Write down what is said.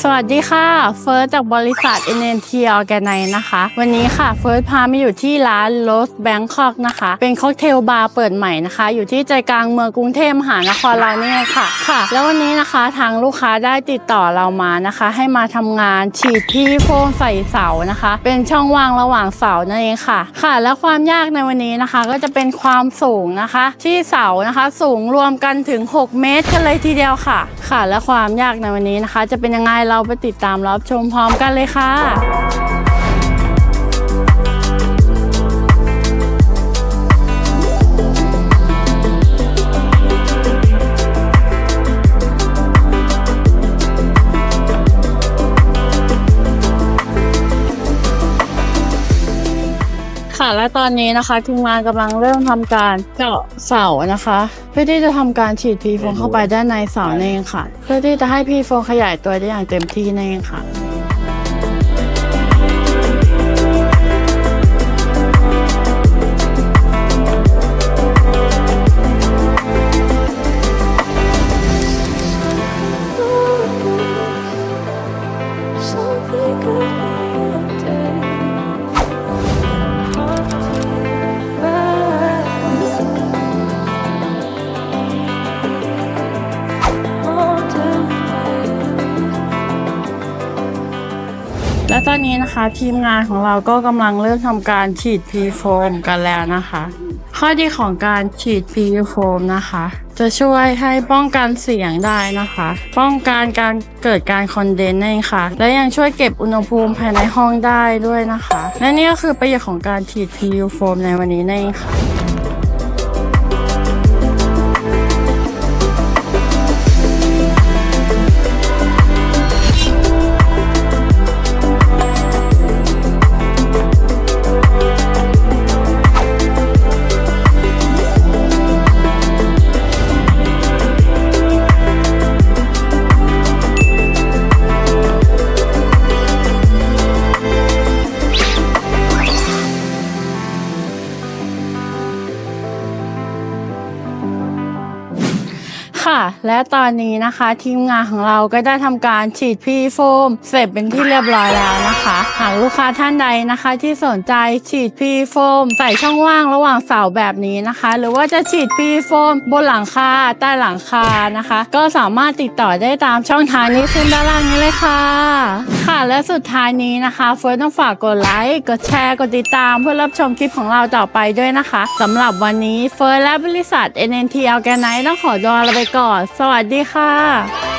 สวัสดีค่ะ เฟิร์สจากบริษัท NNT Organize นะคะ วันนี้ค่ะ เฟิร์สพามาอยู่ที่ร้าน Rose Bangkok นะคะ เป็นค็อกเทลบาร์เปิดใหม่นะคะ อยู่ที่ใจกลางเมืองกรุงเทพมหานครเราเนี่ยค่ะ ค่ะ แล้ววันนี้นะคะทางลูกค้าได้ติดต่อเรามานะคะ ให้มาทำงานฉีดที่โฟมใส่เสานะคะ เป็นช่องว่างระหว่างเสานั่นเองค่ะ ค่ะ และความยากในวันนี้นะคะ ก็จะเป็นความสูงนะคะ ที่เสานะคะสูงรวมกันถึง 6 เมตรกันเลยทีเดียวค่ะ ค่ะ และความยากในวันนี้นะคะ จะเป็นยังไงเราไปติดตามรับชมพร้อมกันเลยค่ะ ค่ะ และตอนนี้นะคะทีมงานกำลังเริ่มทำการเจาะเสานะคะ เพื่อที่จะทำการฉีดพีโฟมเข้าไปด้านในเสานั่นเองค่ะ เพื่อที่จะให้พีโฟมขยายตัวได้อย่างเต็มที่นั่นเองค่ะ Something could happen. ตอนนี้นะคะ ทีมงานของเราก็กำลังเริ่มทำการฉีดพีโฟมกันแล้วนะคะ ข้อดีของการฉีดพีโฟมนะคะ จะช่วยให้ป้องกันเสียงได้นะคะ ป้องกันการเกิดการคอนเดนซ์นั่นเองค่ะ และยังช่วยเก็บอุณหภูมิภายในห้องได้ด้วยนะคะ และนี่ก็คือประโยชน์ของการฉีดพีโฟมในวันนี้นั่นเองค่ะ ค่ะ และตอนนี้นะคะ ทีมงานของเราก็ได้ทำการฉีดพีโฟม เสร็จเป็นที่เรียบร้อยแล้วนะคะ หากลูกค้าท่านใดนะคะ ที่สนใจฉีดพีโฟม ใส่ช่องว่างระหว่างเสาแบบนี้นะคะ หรือว่าจะฉีดพีโฟม บนหลังคาใต้หลังคานะคะ ก็สามารถติดต่อได้ตามช่องทางนี้ขึ้นด้านล่างนี้เลยค่ะ ค่ะและสุดท้ายนี้นะคะเฟิร์สต้องฝากกดไลค์กดแชร์กดติดตามเพื่อรับชมคลิปของเราต่อไปด้วยนะคะสำหรับวันนี้เฟิร์สและบริษัท NNT Organize ต้องขอตัวลาไปก่อน สวัสดีค่ะ